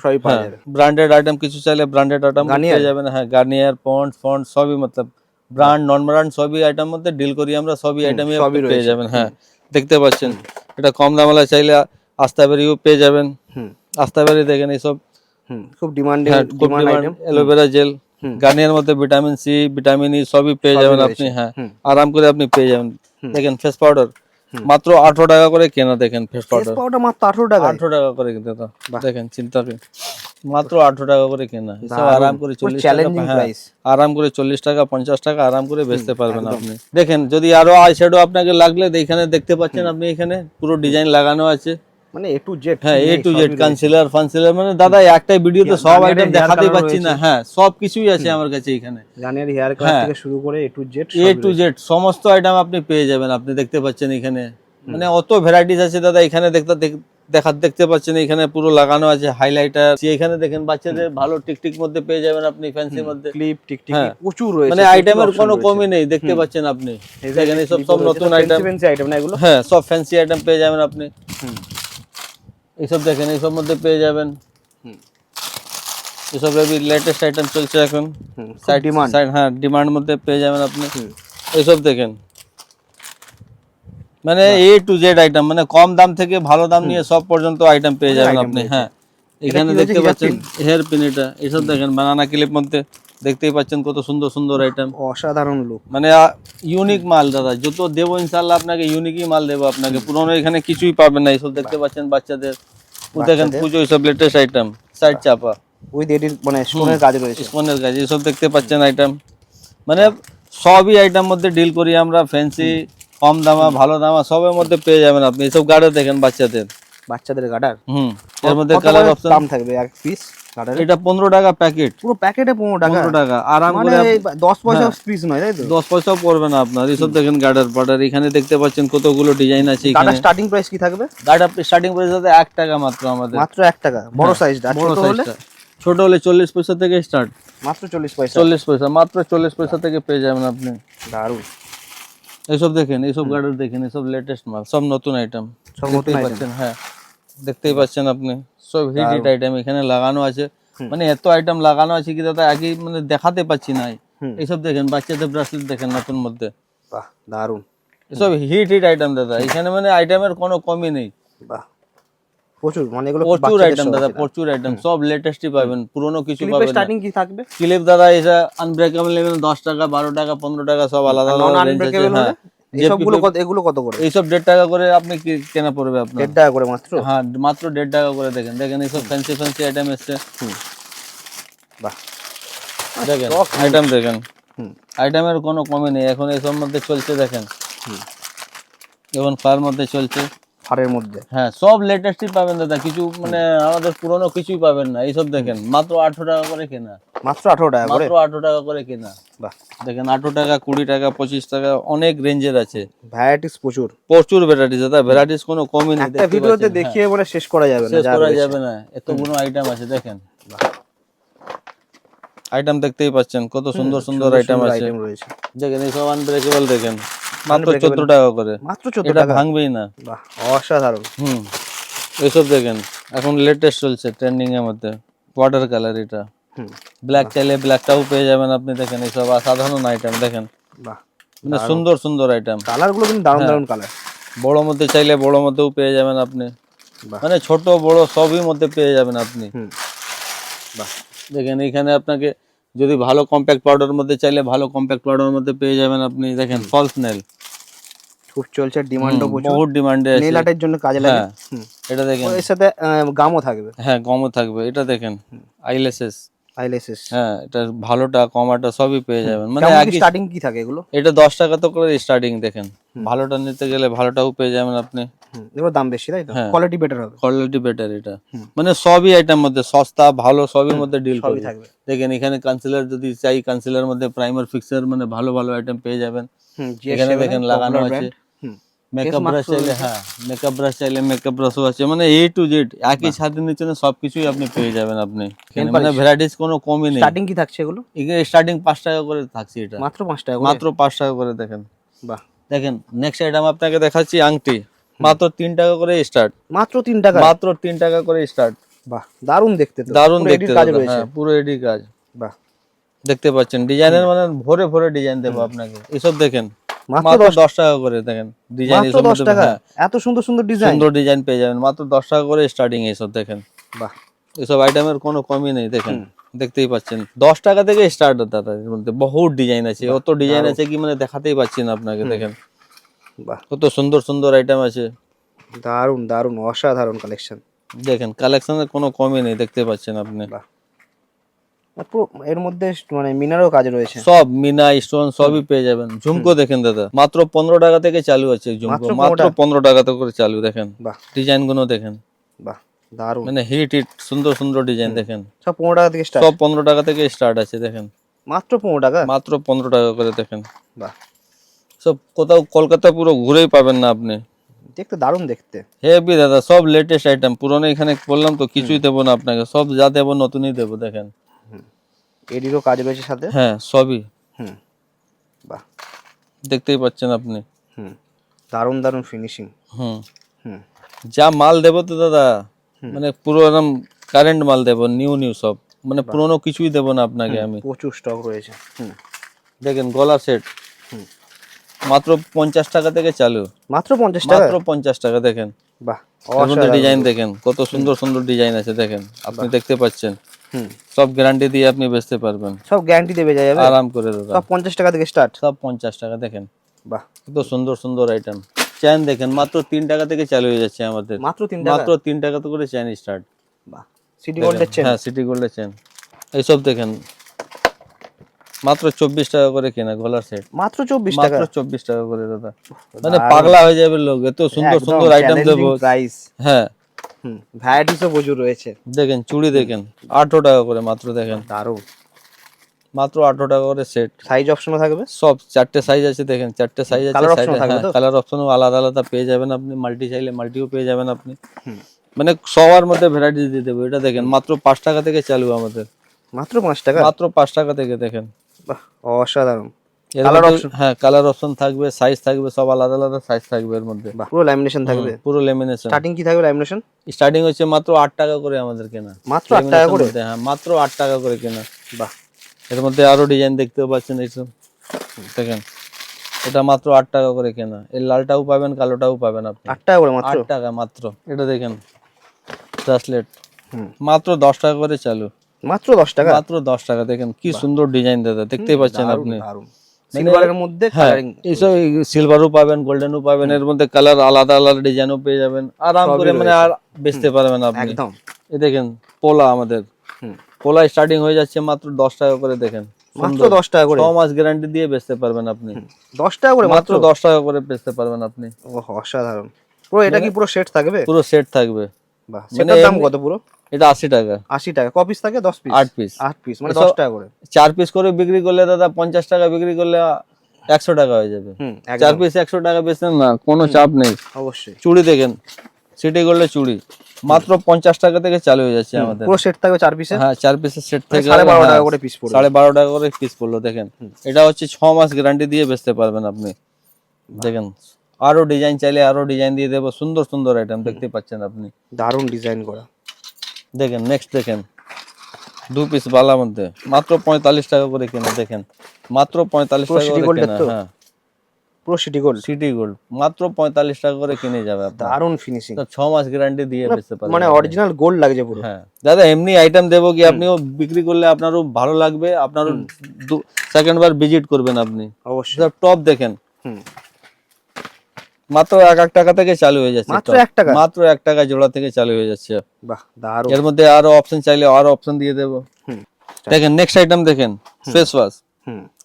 ব্র্যান্ডেড আইটেম কিছু চাইলে ব্র্যান্ডেড আইটেম পেয়ে যাবেন। হ্যাঁ গার্নিয়ার পন্ড ফন্ড সবই মতলব ব্র্যান্ড নন ব্র্যান্ড সবই আইটেম মধ্যে ডিল করি আমরা সবই আইটেমই সবই পেয়ে যাবেন হ্যাঁ। দেখতে পাচ্ছেন এটা কম দামে চাইলে আস্তাবেরিও পেয়ে যাবেন। হুম। আস্তাবেরি দেখেন এইসব। হুম খুব ডিমান্ডিং হ্যাঁ খুব demand item aloe vera gel Garnier মধ্যে ভিটামিন সি ভিটামিন ই সবই পেয়ে যাবেন আপনি হ্যাঁ। আরাম করে আপনি পেয়ে যাবেন। দেখেন ফেস পাউডার মাত্র আঠারো টাকা করে কেনা দেখেন ফেস পাউডার পাউডার মাত্র আঠারো টাকা আঠারো টাকা করে কিনতে তো। দেখেন চিন্তা করেন। মাত্র আঠারো টাকা করে কেনা। আরাম করে চল্লিশ টাকা হ্যাঁ, আরাম করে চল্লিশ টাকা পঞ্চাশ টাকা আরাম করে বেচতে পারবেন আপনি। দেখেন যদি আরও আই শ্যাডো আপনাকে লাগলে এখানে দেখতে পাচ্ছেন আপনি এখানে পুরো ডিজাইন লাগানো আছে। মানে এ টু জেড হ্যাঁ এ টু জেড কনসিলার ফানসিলার মানে দাদা একটাই ভিডিওতে সব আইটেম দেখাতে পাচ্ছি না। হ্যাঁ সব কিছুই আছে আমার কাছে এখানে। গানের হেয়ার কালার থেকে শুরু করে A to Z A to Z সমস্ত আইটেম আপনি পেয়ে যাবেন আপনি দেখতে পাচ্ছেন এখানে। মানে অত ভ্যারাইটিস আছে দাদা এখানে দেখতে দেখা দেখতে পাচ্ছেন এখানে পুরো লাগানো আছে হাইলাইটার এখানে দেখেন বাচ্চাদের ভালো টিকটিক মধ্যে পেয়ে যাবেন আপনি ফ্যান্সির মধ্যে। ক্লিপ টিকটিক হ্যাঁ। প্রচুর রয়েছে মানে আইটেমের কোনো কমই নেই দেখতে পাচ্ছেন আপনি। এই সব সব নতুন আইটেম ফ্যান্সি আইটেম না এগুলো? হ্যাঁ সব ফ্যান্সি আইটেম পেয়ে যাবেন আপনি। এইসব দেখেন এইসব মধ্যে পেয়ে যাবেন। এসব লেটেস্ট আইটেম চলছে এখন। সাইড ডিমান্ড সাইড হ্যাঁ ডিমান্ড মধ্যে পেয়ে যাবেন আপনি। এইসব দেখেন। মানে এ টু জেড আইটেম মানে কম দাম থেকে ভালো দাম নিয়ে সব পর্যন্ত আইটেম পেয়ে যাবেন আপনি হ্যাঁ। এখানে দেখতে পাচ্ছেন হেয়ার পিন এটা। এইসব দেখেন বানানা ক্লিপ মধ্যে। দেখতেই পাচ্ছেন কত সুন্দর সুন্দর আইটেম অসাধারণ লুক মানে ইউনিক মাল দাদা। যত দেবো ইনশাল্লাহ আপনাকে ইউনিকই মাল দেবো আপনাকে। পুরোনো এখানে কিছুই পাবেন না এইসব দেখতে পাচ্ছেন বাচ্চাদের। দেখেন পুজো এইসব লেটেস্ট আইটেম সাইড চাপা। উইথ মানে স্টোনের কাজ রয়েছে। স্পনের কাজ এইসব দেখতে পাচ্ছেন আইটেম মানে সবই আইটেম মধ্যে ডিল করি আমরা ফ্যান্সি কম দামা ভালো দামা সবের মধ্যে পেয়ে যাবেন আপনি। এইসব গাড়ি দেখেন বাচ্চাদের। বাচ্চাদের গাডার হুম। এর মধ্যে কালার অপশন দাম থাকবে এক পিস এটা পনেরো টাকা প্যাকেট। পুরো প্যাকেটে পনেরো টাকা? পনেরো টাকা। আরাম মানে করে দশ পয়সা হ্যাঁ। পিস নয় তাই তো? দশ পয়সাও পড়বে না আপনার। এইসব দেখেন গার্ডার এখানে দেখতে পাচ্ছেন কতগুলো ডিজাইন আছে এখানে। স্টার্টিং প্রাইস কি থাকবে? গার্ডার স্টার্টিং প্রাইস আছে এক টাকা মাত্র আমাদের। মাত্র এক টাকা। বড় সাইজটা বড় ছোট হলে? সাইজটা ছোট হলে চল্লিশ পয়সা থেকে স্টার্ট মাত্র চল্লিশ পয়সা। চল্লিশ পয়সা। মাত্র চল্লিশ পয়সা থেকে পেয়ে যাবেন আপনি। দারুণ এইসব দেখেন এইসব গার্ডার দেখেন এইসব লেটেস্ট মাল। সব নতুন আইটেম সব নতুন হ্যাঁ। দেখতেই পাচ্ছেন আপনি। সব হিট হিট আইটেম এখানে লাগানো আছে। মানে এত আইটেম লাগানো আছে কি দাদা একই মানে দেখাতে পাচ্ছি না এইসব দেখেন বাচ্চাদের ব্রাসলেট দেখেন নতুন মধ্যে। বাহ দারুণ এসব হিট হিট আইটেম দাদা এখানে মানে আইটেমের কোনো কমই নেই। বাহ প্রচুর মানে এগুলো প্রচুর আইটেম দাদা প্রচুর আইটেম সব লেটেস্টই পাবেন পুরনো কিছু পাবেন স্টার্টিং কি থাকবে? ক্লিপ দাদা এটা আনব্রেকেবল নেবেন দশ টাকা বারো টাকা পনেরো টাকা সব আলাদা আলাদা রেঞ্জ আছে হ্যাঁ কত এগুলো কত করে? এইসব দেড় টাকা করে আপনি কি কেনা পড়বে আপনার? দেড় টাকা করে মাত্র? হ্যাঁ মাত্র দেড় টাকা করে দেখেন। দেখেন এইসব ফ্যান্সি ফ্যান্সি আইটেম এসছে। বাহ। দেখেন আইটেম দেখেন। হুম। আইটেমের কোনো কমে নেই। এখন এইসব মধ্যে চলছে দেখেন। হুম। এখন ফার মধ্যে চলছে। ফারের মধ্যে। হ্যাঁ সব লেটেস্টই পাবেন দাদা। কিছু মানে আমাদের পুরনো কিছুই পাবেন না। এইসব দেখেন মাত্র আঠারো টাকা করে কেনা। মাত্র আঠারো টাকা মাত্র আঠারো টাকা করে কেনা। বাহ। দেখেন আঠারো টাকা কুড়ি টাকা পঁচিশ টাকা অনেক রেঞ্জের আছে। ভ্যারাইটিস প্রচুর। প্রচুর ভ্যারাইটিস দাদা ভ্যারাইটিস কোনো কমই নেই। একটা ভিডিওতে দেখিয়ে বলে শেষ করা যাবে হ্যাঁ। না শেষ করা যাবে না। এতগুলো আইটেম আছে দেখেন। আইটেম দেখতেই পাচ্ছেন কত সুন্দর সুন্দর আইটেম আছে। দেখেন এইসব আনব্রেকেবল দেখেন। মাত্র চোদ্দ টাকা করে। মাত্র চোদ্দ এটা টাকা? ভাঙবেই না। বাহ অসাধারণ। হুম এইসব দেখেন এখন লেটেস্ট চলছে ট্রেন্ডিং এর মধ্যে ওয়াটার কালার এটা। ব্ল্যাক চাইলে ব্ল্যাকটাও পেয়ে যাবেন আপনি দেখেন এইসব সাধারণ আইটেম দেখেন। বাহ মানে সুন্দর সুন্দর আইটেম কালারগুলো কিন্তু দারুণ হ্যাঁ। দারুণ কালার বড় মধ্যে চাইলে বড় মধ্যেও পেয়ে যাবেন আপনি। মানে ছোট বড় সবই মধ্যে পেয়ে যাবেন আপনি। বাহ। দেখেন এখানে আপনাকে যদি ভালো কম্প্যাক্ট পাউডার মধ্যে চাইলে ভালো কম্প্যাক্ট পাউডার মধ্যে পেয়ে যাবেন আপনি দেখেন ফলস নেল খুব চলছে ডিমান্ডও প্রচুর। বহুত ডিমান্ডে আছে। নেল আর্টের জন্য কাজে লাগে। হ্যাঁ এটা দেখেন। এর সাথে গামও থাকবে। হ্যাঁ গামও থাকবে। এটা দেখেন আইলেসেস আইলেসেস হ্যাঁ এটা ভালোটা কমাটা সবই পেয়ে যাবেন। মানে একই স্টার্টিং কি থাকে এগুলো? এটা দশ টাকা তো করে স্টার্টিং দেখেন। ভালোটা নিতে গেলে ভালোটাও পেয়ে যাবেন আপনি। এগুলো দাম বেশি তাই তো? হ্যাঁ। কোয়ালিটি বেটার হবে। কোয়ালিটি বেটার এটা। মানে সবই আইটেম মধ্যে সস্তা ভালো সবই মধ্যে ডিল করি থাকবে। দেখেন এখানে কনসিলার যদি চাই কনসিলার মধ্যে প্রাইমার ফিক্সার মানে ভালো ভালো আইটেম পেয়ে যাবেন। এখানে দেখেন লাগানো আছে। মেকআপ ব্রাশ চাইলে হ্যাঁ মেকআপ ব্রাশ চাইলে মেকআপ ব্রাশও আছে। মানে এ টু জেড একই ছাদের নিচে সবকিছুই আপনি পেয়ে যাবেন আপনি। মানে ভ্যারাইটিস কোনো কমই নেই। স্টার্টিং কি থাকছে এগুলো? স্টার্টিং পাঁচ টাকা করে থাকছে এটা। মাত্র পাঁচ টাকা করে? মাত্র পাঁচ টাকা করে দেখেন। বাহ। দেখেন নেক্সট আইটেম আপনাকে দেখাচ্ছি আংটি। মাত্র তিন টাকা করে স্টার্ট মাত্র তিন টাকা? মাত্র তিন টাকা করে স্টার্ট বাহ দারুণ দেখতে দারুণ দেখতে হ্যাঁ, পুরো এডি কাজ। বাহ। দেখতে পাচ্ছেন ডিজাইনের মানে ভরে ভরে ডিজাইন দেবো আপনাকে। এসব দেখেন মাত্র মাত্র দশ টাকা করে দেখেন ডিজাইন মাত্র এসব দশ মধ্যে- টাকা। হ্যাঁ, এত সুন্দর সুন্দর ডিজাইন সুন্দর ডিজাইন পেয়ে যাবেন। মাত্র দশ টাকা করে স্টার্টিং এইসব দেখেন। বাহ। এসব আইটেমের কোনো কমই নেই দেখেন। দেখতেই পাচ্ছেন। দশ টাকা থেকে স্টার্ট দাদা মধ্যে। বহুত ডিজাইন আছে। অত ডিজাইন আছে কি মানে দেখাতেই পাচ্ছি না আপনাকে দেখেন। বাহ। কত সুন্দর সুন্দর আইটেম আছে। দারুণ দারুণ অসাধারণ কালেকশন দেখেন কালেকশনের কোনো কমই নেই দেখতে পাচ্ছেন আপনি। বাহ। পুরো এর মধ্যে মানে মিনারও কাজ রয়েছে। সব মিনা স্টোন সবই পেয়ে যাবেন। ঝুমকো দেখেন দাদা মাত্র পনেরো টাকা থেকে চালু আছে ঝুমকো। মাত্র পনেরো টাকা করে চালু দেখেন। বাহ। ডিজাইনগুলো দেখেন। বাহ দারুণ। মানে হিট হিট সুন্দর সুন্দর ডিজাইন দেখেন। সব পনেরো টাকা থেকে স্টার্ট সব পনেরো টাকা থেকে স্টার্ট আছে দেখেন। মাত্র পনেরো টাকা? মাত্র পনেরো টাকা করে দেখেন। বাহ। সব কোথাও কলকাতা পুরো ঘুরেই পাবেন না আপনি। দেখতে দারুণ দেখতে। হেভি দাদা সব লেটেস্ট আইটেম পুরনো এখানে বললাম তো কিছুই দেবো না আপনাকে। সব যা দেবো নতুনই দেবো দেখেন। এডিরও কাজ রয়েছে সাথে? হ্যাঁ সবই। হুম। বাহ। দেখতেই পাচ্ছেন আপনি। হুম। দারুণ দারুণ ফিনিশিং হুম। হুম। যা মাল দেবো তো দাদা মানে পুরো একদম কারেন্ট মাল দেবো নিউ নিউ সব। মানে পুরনো কিছুই দেবো না আপনাকে আমি। প্রচুর স্টক রয়েছে। হুম। দেখেন গলা সেট হুম। মাত্র পঞ্চাশ টাকা থেকে চালু। মাত্র পঞ্চাশ টাকা? মাত্র পঞ্চাশ টাকা দেখেন। বাহ ডিজাইন দেখেন। কত সুন্দর সুন্দর ডিজাইন আছে দেখেন। আপনি দেখতে পাচ্ছেন। সব গ্যারান্টি দিয়ে আপনি বেচতে পারবেন। সব গ্যারান্টি দেবে যাবে? আরাম করে দাদা সব পঞ্চাশ টাকা থেকে স্টার্ট সব পঞ্চাশ টাকা দেখেন। বাহ। কত সুন্দর সুন্দর আইটেম চেন দেখেন মাত্র তিন টাকা থেকে চালু হয়ে যাচ্ছে আমাদের। মাত্র তিন টাকা? মাত্র তিন টাকা তো করে চেন স্টার্ট বাহ। সিটি গোল্ডের চেন হ্যাঁ সিটি গোল্ডের চেন এইসব দেখেন মাত্র চব্বিশ টাকা করে কেনা গলার সেট মাত্র চব্বিশ টাকা? মাত্র চব্বিশ টাকা করে দাদা। মানে পাগলা হয়ে যাবে লোক এত সুন্দর সুন্দর আইটেম দেবো। প্রাইস হ্যাঁ। হুম ভ্যারাইটিসও প্রচুর রয়েছে। দেখেন চুড়ি দেখেন আঠারো টাকা করে মাত্র দেখেন। দারুণ। মাত্র আঠারো টাকা করে সেট সাইজ অপশনও থাকবে? সব চারটে সাইজ আছে দেখেন চারটে সাইজ আছে হ্যাঁ? কালার অপশনও আলাদা আলাদা পেয়ে যাবেন আপনি মাল্টি চাইলে মাল্টিও পেয়ে যাবেন আপনি। মানে সবার মধ্যে ভ্যারাইটি দিয়ে দেবো এটা দেখেন মাত্র পাঁচ টাকা থেকে চালু আমাদের। মাত্র পাঁচ টাকা? মাত্র পাঁচ টাকা থেকে দেখেন। বাহ অসাধারণ। Colour মধ্যে- হ্যাঁ কালার অপশন থাকবে সাইজ থাকবে সব আলাদা আলাদা সাইজ থাকবে এর মধ্যে। পুরো ল্যামিনেশন থাকবে? পুরো লেমিনেশন স্টার্টিং কি থাকবে ল্যামিনেশন স্টার্টিং হচ্ছে মাত্র আট টাকা করে আমাদের কেনা। মাত্র আট টাকা করে? হ্যাঁ মাত্র আট টাকা করে কেনা। বাহ। এর মধ্যে আরও ডিজাইন দেখতেও পাচ্ছেন এইসব দেখেন এটা মাত্র আট টাকা করে কেনা। এর লালটাও পাবেন কালোটাও পাবেন আপনি। আট টাকা করে মাত্র? আট টাকা মাত্র। এটা দেখেন ব্রাসলেট মাত্র দশ টাকা করে চালু। মাত্র দশ টাকা? মাত্র দশ টাকা দেখেন কি সুন্দর ডিজাইন দাদা দেখতেই পাচ্ছেন আপনি। দারুণ। সিলভারের মধ্যে হ্যাঁ কালারিং এইসব সিলভারও পাবেন গোল্ডেনও পাবেন এর মধ্যে কালার আলাদা আলাদা ডিজাইনও পেয়ে যাবেন। আরাম করে মানে আর বেচতে পারবেন আপনি। একদম। এই দেখেন পোলা আমাদের। পোলা স্টার্টিং হয়ে যাচ্ছে মাত্র দশ টাকা করে দেখেন। মাত্র দশ টাকা করে? ছ মাস গ্যারান্টি দিয়ে বেচতে পারবেন আপনি। দশ টাকা করে মাত্র দশ টাকা করে বেচতে পারবেন আপনি। অসাধারণ। পুরো এটা কি পুরো সেট থাকবে? পুরো সেট থাকবে। মানে সেটার দাম কত পুরো? এটা আশি টাকা। আশি টাকা। ক পিস থাকে? দশ পিস আট পিস আট পিস মানে দশ টাকা করে। চার পিস করে বিক্রি করলে দাদা পঞ্চাশ টাকা বিক্রি করলে একশো টাকা হয়ে যাবে। চার পিস একশো টাকা বেচেন না কোনো চাপ নেই। অবশ্যই। চুড়ি দেখেন সিটি করলে চুড়ি। মাত্র পঞ্চাশ টাকা থেকে চালু হয়ে যাচ্ছে আমাদের। পুরো সেট থাকবে চার পিসে হ্যাঁ চার পিসের সেট থেকে সাড়ে বারো হ্যাঁ, টাকা করে পিস পড়বে। সাড়ে বারো টাকা করে পিস পড়ল দেখেন। এটা হচ্ছে ছ মাস গ্যারান্টি দিয়ে বেচতে পারবেন আপনি। দেখেন আরও ডিজাইন চাইলে আরও ডিজাইন দিয়ে দেবো। সুন্দর সুন্দর আইটেম দেখতে পাচ্ছেন আপনি? দারুণ ডিজাইন করা। দেখেন নেক্সট দেখেন। দু পিস বালা মধ্যে। মাত্র পঁয়তাল্লিশ টাকা করে কেনা দেখেন। মাত্র পঁয়তাল্লিশ টাকা করে কেনা? হ্যাঁ। পুরো সিটি গোল্ড সিটি গোল্ড মাত্র পঁয়তাল্লিশ টাকা করে কিনে যাবে দারুণ ফিনিশিং ছ মাস গ্যারান্টি দিয়ে বেচতে পারবেন মানে অরিজিনাল গোল্ড লাগছে পুরো। হ্যাঁ। দাদা এমনি আইটেম দেবো কি আপনিও বিক্রি করলে আপনারও ভালো লাগবে? আপনারও সেকেন্ড বার ভিজিট করবেন আপনি। অবশ্যই। টপ দেখেন। হুম। মাত্র এক এক টাকা থেকে চালু হয়ে যাচ্ছে মাত্র এক টাকা? মাত্র এক টাকা জোড়া থেকে চালু হয়ে যাচ্ছে। বাহ দারুণ। এর মধ্যে আরও অপশন চাইলে আরও অপশন দিয়ে দেবো। দেখেন নেক্সট আইটেম দেখেন ফেস ওয়াশ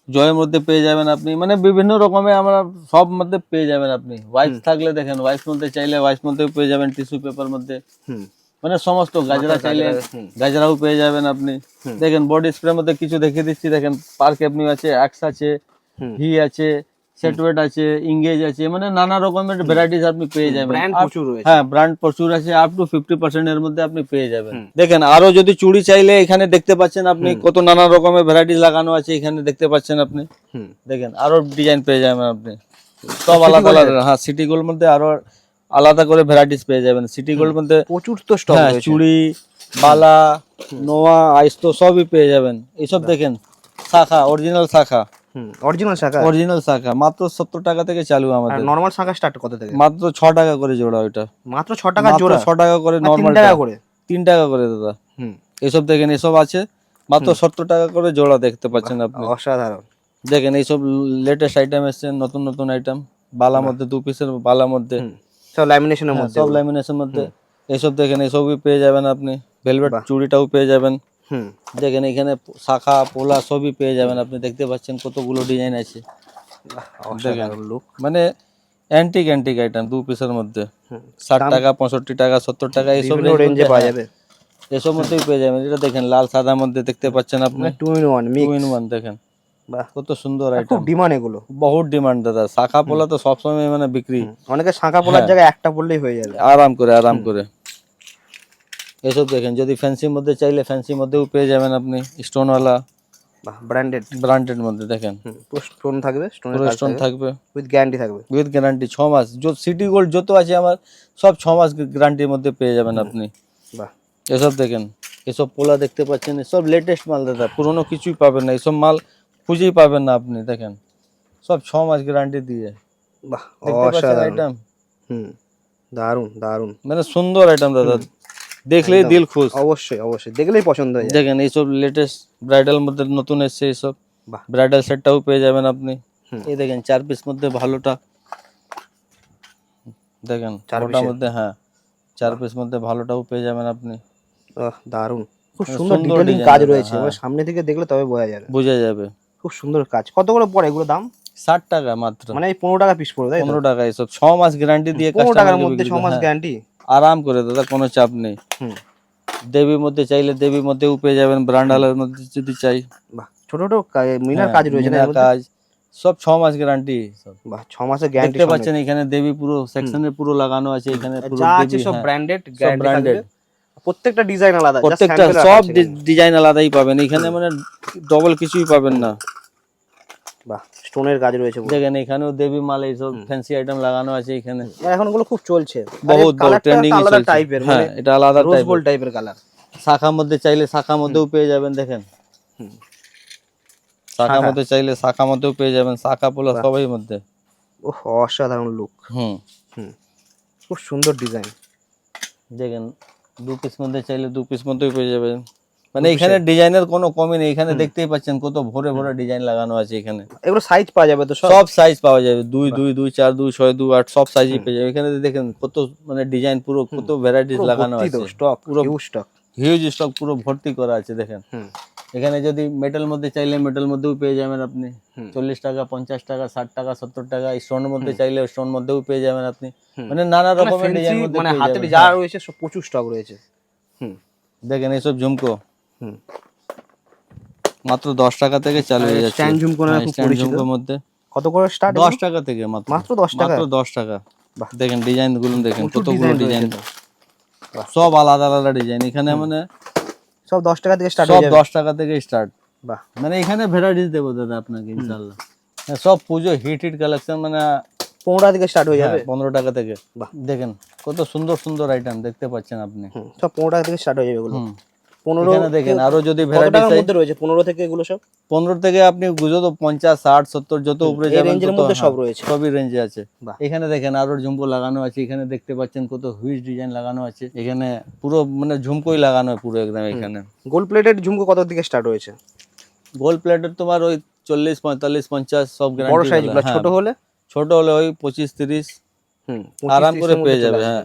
জয়ের মধ্যে পেয়ে যাবেন আপনি মানে বিভিন্ন রকমের আমরা সব মধ্যে পেয়ে যাবেন আপনি। ওয়াইফ থাকলে দেখেন ওয়াইস মধ্যে চাইলে ওয়াইস মধ্যেও পেয়ে যাবেন টিস্যু পেপার মধ্যে। হুম। মানে সমস্ত গাজরা চাইলে গাজরাও পেয়ে যাবেন আপনি। দেখেন বডি স্প্রে মধ্যে কিছু দেখিয়ে দিচ্ছি দেখেন পার্ক অ্যাপনিউ আছে অ্যাক্স আছে হি আছে সেটওয়েট আছে ইংগেজ আছে মানে নানা রকমের ভ্যারাইটিস আপনি পেয়ে যাবেন। হ্যাঁ ব্র্যান্ড প্রচুর আছে আপ টু ফিফটি পার্সেন্ট এর মধ্যে আপনি পেয়ে যাবেন। দেখেন আরও যদি চুড়ি চাইলে এখানে দেখতে পাচ্ছেন আপনি কত নানা রকমের ভ্যারাইটিস লাগানো আছে এখানে দেখতে পাচ্ছেন আপনি। দেখেন আরও ডিজাইন পেয়ে যাবেন আপনি। সব আলাদা আলাদা হ্যাঁ সিটি গোল্ড মধ্যে আরও আলাদা করে ভ্যারাইটিস পেয়ে যাবেন। সিটি গোল্ড মধ্যে প্রচুর তো স্টক হ্যাঁ চুড়ি বালা নোয়া আইস্তো সবই পেয়ে যাবেন। এইসব দেখেন শাখা অরিজিনাল শাখা। অরিজিনাল শাখা? অরিজিনাল শাখা মাত্র সত্তর টাকা থেকে চালু আমাদের। নরমাল শাখা স্টার্ট কত থেকে? মাত্র ছ টাকা করে জোড়া ওইটা। মাত্র ছ টাকা জোড়া? ছ টাকা করে নর্মাল টাকা করে? তিন টাকা করে দাদা। হুম। এসব দেখেন এসব আছে। মাত্র সত্তর টাকা করে জোড়া দেখতে পাচ্ছেন আপনি। অসাধারণ। দেখেন এইসব লেটেস্ট আইটেম এসছে নতুন নতুন আইটেম বালা মধ্যে দু পিসের বালা মধ্যে। সব ল্যামিনেশনের হ্যাঁ, মধ্যে সব ল্যামিনেশন মধ্যে। এইসব দেখেন এইসবই পেয়ে যাবেন আপনি। ভেলভেট চুড়িটাও পেয়ে যাবেন। হুম দেখেন এখানে শাখা পোলা সবই পেয়ে যাবেন। আপনি দেখতে পাচ্ছেন কতগুলো ডিজাইন আছে। লুক মানে অ্যান্টিক অ্যান্টিক আইটেম দু পিসের মধ্যে। ষাট টাকা পঁয়ষট্টি টাকা সত্তর টাকা এইসব রেঞ্জে পাওয়া হ্যাঁ, যাবে। এসব মধ্যেই পেয়ে যাবেন। এটা দেখেন লাল সাদা মধ্যে দেখতে পাচ্ছেন আপনি। Two in one two in one দেখেন। বাহ। কত সুন্দর আইটেম ডিমান্ড এগুলো। বহুত ডিমান্ড দাদা। শাখা পোলা তো সবসময় মানে বিক্রি। অনেকে শাখা পোলার জায়গায় একটা পড়লেই হয়ে যাবে। আরাম করে আরাম করে। এসব দেখেন যদি ফ্যান্সির মধ্যে চাইলে ফ্যান্সির মধ্যেও পেয়ে যাবেন আপনি স্টোনওয়ালা ব্র্যান্ডেড ব্র্যান্ডেড মধ্যে দেখেন। পুরো স্টোন থাকবে স্টোনের পুরো স্টোন থাকবে। উইথ গ্যারান্টি থাকবে। উইথ গ্যারান্টি ছ মাস। যত সিটি গোল্ড যত আছে আমার সব ছ মাস গ্যারান্টির মধ্যে পেয়ে যাবেন আপনি। বাহ। এসব দেখেন এসব পোলা দেখতে পাচ্ছেন সব লেটেস্ট মাল দাদা পুরনো কিছুই পাবেন না এসব মাল খুঁজেই পাবেন না আপনি দেখেন। সব ছ মাস গ্যারান্টি দিয়ে। বাহ অসাধারণ। আইটেম হুম দারুণ দারুণ মানে সুন্দর আইটেম দাদা। দেখলেই দিল খুশ। অবশ্যই অবশ্যই। দেখলেই পছন্দ হয়ে দেখেন এইসব লেটেস্ট ব্রাইডাল মধ্যে নতুন এসছে এইসব। ব্রাইডাল সেটটাও পেয়ে যাবেন আপনি। এই দেখেন চার পিস মধ্যে ভালোটা। দেখেন চার ওটার মধ্যে হ্যাঁ। চার পিস মধ্যে ভালোটাও পেয়ে যাবেন আপনি। আহ, দারুণ খুব মানে সুন্দর ডিটেলিং কাজ রয়েছে। হ্যাঁ। সামনে থেকে দেখলে তবে বোঝা যাবে। বোঝা যাবে। খুব সুন্দর কাজ। কত করে পড়ে এগুলো দাম? ষাট টাকা মাত্র। মানে এই পনেরো টাকা পিস পড়বে? পনেরো টাকা এসব ছ মাস গ্যারান্টি দিয়ে পনেরো টাকার মধ্যে ছ মাস গ্যারান্টি আরাম করে দাদা কোনো চাপ নেই। দেবীর মধ্যে চাইলে দেবীর মধ্যেও পেয়ে যাবেন ব্রান্ডালের মধ্যে যদি চাই। বাহ ছোট ছোট মিনার হ্যাঁ, কাজ রয়েছে না মধ্যে? কাজ সব ছ মাস গ্যারান্টি বাহ ছ মাসের গ্যারান্টি দেখতে পাচ্ছেন এখানে দেবী পুরো সেকশনে পুরো লাগানো আছে এখানে পুরো দেবী, সব। ব্র্যান্ডেড। থাকবে। প্রত্যেকটা ডিজাইন আলাদা প্রত্যেকটা সব ডিজাইন আলাদাই পাবেন এখানে মানে ডবল কিছুই পাবেন না। বাহ স্টোনের কাজ রয়েছে। দেখেন এখানেও দেবী মাল এইসব ফ্যান্সি আইটেম লাগানো আছে এখানে। এখন খুব চলছে। বহুত ট্রেন্ডিং আলাদা টাইপের হ্যাঁ মানে এটা আলাদা টাইপের গোল্ড টাইপের কালার মধ্যে চাইলে শাখা মধ্যেও পেয়ে যাবেন দেখেন। হুম। শাখা মধ্যে চাইলে মধ্যেও পেয়ে যাবেন শাখা পোলা সবাই মধ্যে। ওহ অসাধারণ লুক হুম। হুম। খুব সুন্দর ডিজাইন দেখেন দু পিস মধ্যে চাইলে দু পিস মধ্যেই পেয়ে যাবেন। মানে এখানে ডিজাইনের কোনো কমই নেই। এখানে দেখতেই পাচ্ছেন কত ভরে ভরে ডিজাইন লাগানো আছে এখানে। এগুলো সাইজ পাওয়া যাবে তো সব? সাইজ পাওয়া যাবে। দুই দুই দুই চার দুই ছয় দুই আট সব সাইজই পেয়ে যাবে। এখানে দেখেন কত মানে ডিজাইন পুরো কত ভ্যারাইটিস লাগানো আছে। স্টক পুরো- হিউজ স্টক হিউজ স্টক পুরো ভর্তি করা আছে দেখেন। এখানে যদি মেটাল মধ্যে চাইলে মেটাল মধ্যেও পেয়ে যাবেন আপনি। চল্লিশ টাকা পঞ্চাশ টাকা ষাট টাকা সত্তর টাকা স্টোন মধ্যে চাইলে স্টোন মধ্যেও পেয়ে যাবেন আপনি। মানে নানা মানে রকমের ডিজাইন মানে যাবেন। যা হ্যাঁ। রয়েছে সব প্রচুর স্টক রয়েছে। হুম। দেখেন এইসব ঝুমকো। মাত্র দশ টাকা থেকে চালু হয়ে যাচ্ছে। ঝুমকো নামে হ্যাঁ, খুব stand পরিচিত। মধ্যে। কত করে স্টার্ট দশ টাকা থেকে মাত্র। মাত্র দশ টাকা? মাত্র দশ টাকা। দেখেন ডিজাইনগুলো দেখেন কতগুলো ডিজাইন সব আলাদা আলাদা ডিজাইন এখানে মানে সব দশ টাকা থেকে স্টার্ট সব হয়ে যাবে। দশ টাকা থেকে স্টার্ট বাহ। মানে এখানে ভ্যারাইটিস দেবো দাদা আপনাকে ইনশাল্লাহ হ্যাঁ, সব পুজো হিট হিট কালেকশন মানে পনেরো টাকা থেকে স্টার্ট হয়ে যাবে? পনেরো টাকা থেকে। বাহ। দেখেন কত সুন্দর সুন্দর আইটেম দেখতে পাচ্ছেন আপনি। সব পনেরো টাকা থেকে স্টার্ট হয়ে যাবে এগুলো। পনেরো দেখেন আরও যদি ভ্যারাইটি রয়েছে? পনেরো থেকে এগুলো সব? পনেরো থেকে আপনি যত পঞ্চাশ ষাট সত্তর যত উপরে রেঞ্জের মধ্যে সব হ্যাঁ, রয়েছে। সবই রেঞ্জে আছে। এখানে দেখেন আরও ঝুমকো লাগানো আছে এখানে দেখতে পাচ্ছেন কত হুইজ ডিজাইন লাগানো আছে। এখানে পুরো মানে ঝুমকোই লাগানো হয় পুরো একদম এখানে। গোল্ড প্লেটেড ঝুমকো কত থেকে স্টার্ট হয়েছে? গোল্ড প্লেটের তোমার ওই চল্লিশ পঁয়তাল্লিশ পঞ্চাশ সব বড় ছোট হলে? ছোট হলে ওই পঁচিশ তিরিশ হুম আরাম করে পেয়ে যাবে হ্যাঁ।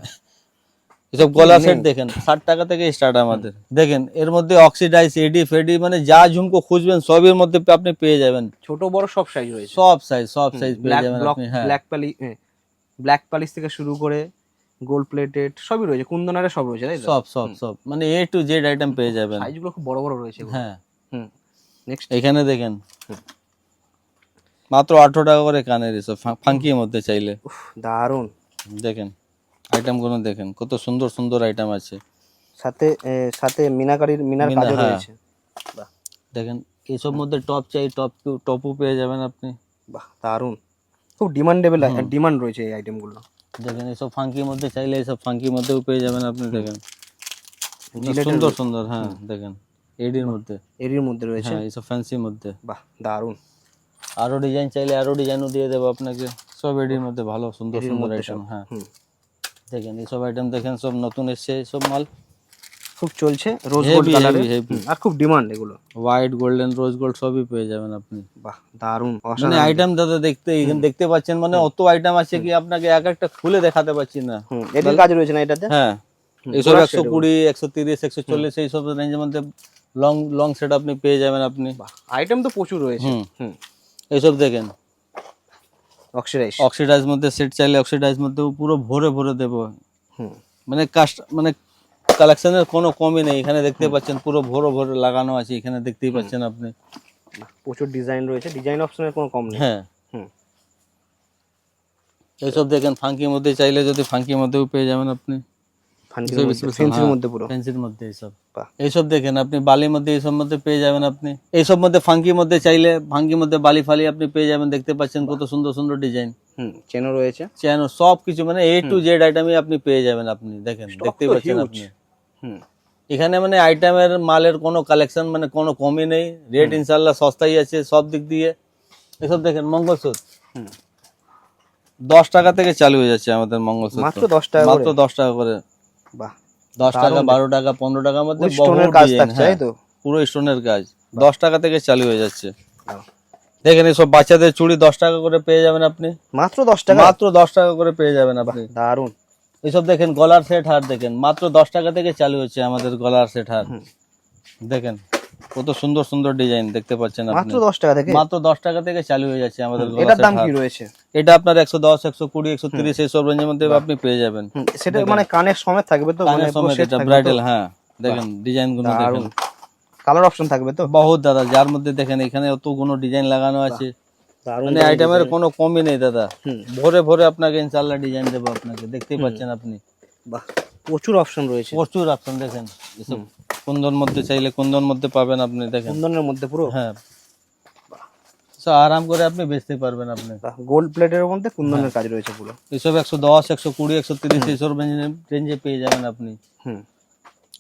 এসব গলা সেট দেখেন ষাট টাকা থেকে স্টার্ট আমাদের। দেখেন এর মধ্যে অক্সিডাইজ এডি ফেডি মানে যা ঝুমকো খুঁজবেন সবের মধ্যে আপনি পেয়ে যাবেন। ছোট বড় সব সাইজ রয়েছে। সব সাইজ সব সাইজ পেয়ে যাবেন আপনি হ্যাঁ। ব্ল্যাক পালি ব্ল্যাক পালিশ থেকে শুরু করে গোল্ড প্লেটেড সবই রয়েছে কুন্দনারে সব রয়েছে তাই সব সব সব মানে এ টু জেড আইটেম পেয়ে যাবেন। সাইজগুলো খুব বড় বড় রয়েছে হ্যাঁ। হুম নেক্সট এখানে দেখেন মাত্র আঠারো টাকা করে কানের এসব ফাঙ্কির মধ্যে চাইলে। দারুণ দেখেন। আইটেমগুলো দেখেন কত সুন্দর সুন্দর আইটেম আছে। সাথে সাথে মিনাকারির মিনার মিনা, কাজও হ্যাঁ। রয়েছে। বাহ। দেখেন এসব মধ্যে টপ চাই টপ টপও পেয়ে যাবেন আপনি। বাহ দারুণ খুব ডিমান্ডেবল ডিমান্ড রয়েছে এই আইটেমগুলো দেখেন এসব ফাঙ্কির মধ্যে চাইলে এসব ফাঙ্কির মধ্যেও পেয়ে যাবেন আপনি দেখেন। সুন্দর সুন্দর হ্যাঁ দেখেন এডির মধ্যে। এডির মধ্যে রয়েছে। হ্যাঁ এইসব ফ্যান্সির মধ্যে। বাহ দারুণ আরও ডিজাইন চাইলে আরও ডিজাইনও দিয়ে দেবো আপনাকে। সব এডির মধ্যে ভালো সুন্দর সুন্দর আইটেম হ্যাঁ। দেখেন এইসব আইটেম দেখেন সব নতুন এসছে সব মাল খুব চলছে রোজ গোল্ড কালারে। আর খুব ডিমান্ড এগুলো। হোয়াইট গোল্ডেন রোজ গোল্ড সবই পেয়ে যাবেন আপনি। বাহ দারুণ মানে আইটেম দাদা দেখতে এখানে দেখতে পাচ্ছেন মানে অত আইটেম আছে কি আপনাকে এক একটা খুলে দেখাতে পাচ্ছি না। হুম কাজ রয়েছে না এটাতে? হ্যাঁ এইসব একশো কুড়ি একশো তিরিশ একশো চল্লিশ এইসব রেঞ্জের মধ্যে লং লং সেট আপনি পেয়ে যাবেন আপনি। বাহ আইটেম তো প্রচুর রয়েছে। হুম। এইসব দেখেন অক্সিডাইজ অক্সিডাইজ মধ্যে সেট চাইলে অক্সিডাইজ মধ্যে পুরো ভরে ভরে দেব। মানে কাস্ট মানে কালেকশনের কোনো কমই নেই। এখানে দেখতে পাচ্ছেন পুরো ভরে ভরে লাগানো আছে। এখানে দেখতেই পাচ্ছেন আপনি। প্রচুর ডিজাইন রয়েছে। ডিজাইন অপশনের কোনো কম নেই। হ্যাঁ। হুম। এইসব দেখেন ফাঙ্কির মধ্যে চাইলে যদি ফাঙ্কির মধ্যেও পেয়ে যাবেন আপনি। ফান্সির এইসব মধ্যে special, ফেন্সির হ্যাঁ, মধ্যে পুরো। ফ্যান্সির মধ্যে এইসব বাহ। এইসব দেখেন আপনি বালির মধ্যে এইসব মধ্যে পেয়ে যাবেন আপনি। এইসব মধ্যে ফাঙ্কির মধ্যে চাইলে ফাঙ্কির মধ্যে বালি ফালি আপনি পেয়ে যাবেন দেখতে পাচ্ছেন কত সুন্দর সুন্দর ডিজাইন। হুম চেনও রয়েছে। চেন সব কিছু মানে এ টু জেড আইটেমই আপনি পেয়ে যাবেন আপনি দেখেন দেখতেই পাচ্ছেন আপনি। হুম। এখানে মানে আইটেমের মালের কোনো কালেকশন মানে কোনো কমই নেই। রেট ইনশাল্লাহ সস্তাই আছে সব দিক দিয়ে। এসব দেখেন মঙ্গলসূত্র। হুম। দশ টাকা থেকে চালু হয়ে যাচ্ছে আমাদের মঙ্গলসূত্র। মাত্র দশ টাকা মাত্র দশ টাকা করে। বাহ। দশ টাকা বারো টাকা পনেরো টাকার মধ্যে স্টোনের কাজ থাকছে হ্যাঁ, তাই তো? পুরো স্টোনের কাজ। দশ টাকা থেকে চালু হয়ে যাচ্ছে। দেখেন এইসব বাচ্চাদের চুড়ি দশ টাকা করে পেয়ে যাবেন আপনি। মাত্র দশ টাকা? মাত্র দশ টাকা করে পেয়ে যাবেন আপনি। দারুণ এইসব দেখেন গলার সেট হার দেখেন। মাত্র দশ টাকা থেকে চালু হচ্ছে আমাদের গলার সেট হার। দেখেন কত সুন্দর সুন্দর ডিজাইন দেখতে পাচ্ছেন মাত্র দশ টাকা থেকে? মাত্র দশ টাকা থেকে চালু হয়ে যাচ্ছে আমাদের এটার দাম কি রয়েছে? এটা আপনার একশো দশ একশো কুড়ি একশো তিরিশ এইসব রেঞ্জের মধ্যে আপনি পেয়ে যাবেন। সেটা মানে কানের সমেত থাকবে তো কানের সমেত এটা ব্রাইডাল হ্যাঁ দেখেন ডিজাইনগুলো দেখেন। কালার অপশন থাকবে তো? বহুত দাদা যার মধ্যে দেখেন এখানে অত কোনো ডিজাইন লাগানো আছে। মানে আইটেমের কোনো কমই নেই দাদা। ভরে ভরে আপনাকে ইনশাল্লাহ ডিজাইন দেবো আপনাকে। দেখতেই পাচ্ছেন আপনি। বাহ প্রচুর অপশন রয়েছে। প্রচুর অপশন দেখেন। কুন্দন মধ্যে চাইলে কুন্দন মধ্যে পাবেন আপনি দেখেন। কুন্দনের মধ্যে পুরো? হ্যাঁ। So, আরাম করে আপনি বেচতে পারবেন আপনি। গোল্ড প্লেটের মধ্যে কুন্দনের কাজ রয়েছে পুরো। এসব একশো দশ একশো কুড়ি একশো তিরিশ এইসব রেঞ্জে পেয়ে যাবেন আপনি। হুম।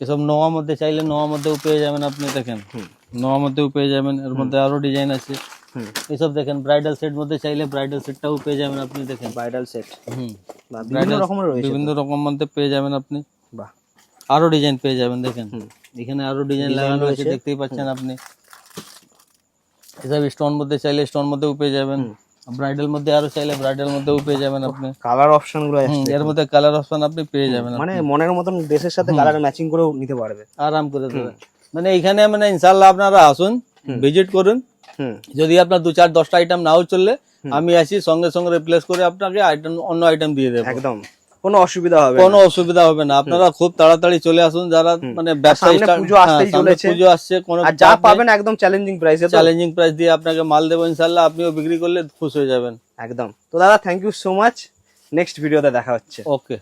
এসব নোয়া মধ্যে চাইলে নোয়া মধ্যেও পেয়ে যাবেন আপনি দেখেন। নোয়া মধ্যেও পেয়ে যাবেন এর মধ্যে আরও ডিজাইন আছে। হুম। এসব দেখেন ব্রাইডাল সেট মধ্যে চাইলে ব্রাইডাল সেটটাও পেয়ে যাবেন আপনি দেখেন। ব্রাইডাল সেট হুম। বিভিন্ন রকমের রয়েছে বিভিন্ন রকম মধ্যে পেয়ে যাবেন আপনি। বাহ। আরও ডিজাইন পেয়ে যাবেন দেখেন। এখানে আরও ডিজাইন লাগানো আছে দেখতেই পাচ্ছেন আপনি। এসব স্টোন মধ্যে চাইলে স্টোন মধ্যেও পেয়ে যাবেন। ব্রাইডাল মধ্যে আরও চাইলে ব্রাইডাল মধ্যেও পেয়ে যাবেন আপনি। কালার অপশনগুলো আছে এর মধ্যে কালার অপশন আপনি পেয়ে যাবেন মানে মনের মতন ড্রেসের সাথে কালার ম্যাচিং করেও নিতে পারবে। আরাম করে দেবেন। মানে এখানে মানে ইনশাল্লাহ আপনারা আসুন ভিজিট করুন। যদি আপনার দু চার দশটা আইটেম নাও চললে আমি আসি সঙ্গে সঙ্গে রিপ্লেস করে আপনাকে আইটেম অন্য আইটেম দিয়ে দেবো। একদম। কোনো অসুবিধা হবে কোনো অসুবিধা হবে না। আপনারা খুব তাড়াতাড়ি চলে আসুন। যারা মানে ব্যবসায়ী পুজো হ্যাঁ, আসতেই চলেছে। পুজো আসছে কোনো আর যা পাবেন একদম চ্যালেঞ্জিং প্রাইসে চ্যালেঞ্জিং প্রাইস দিয়ে আপনাকে মাল দেবো ইনশাআল্লাহ। আপনিও বিক্রি করলে খুশ হয়ে যাবেন। একদম। তো দাদা thank you so much next ভিডিওতে দেখা হচ্ছে। ওকে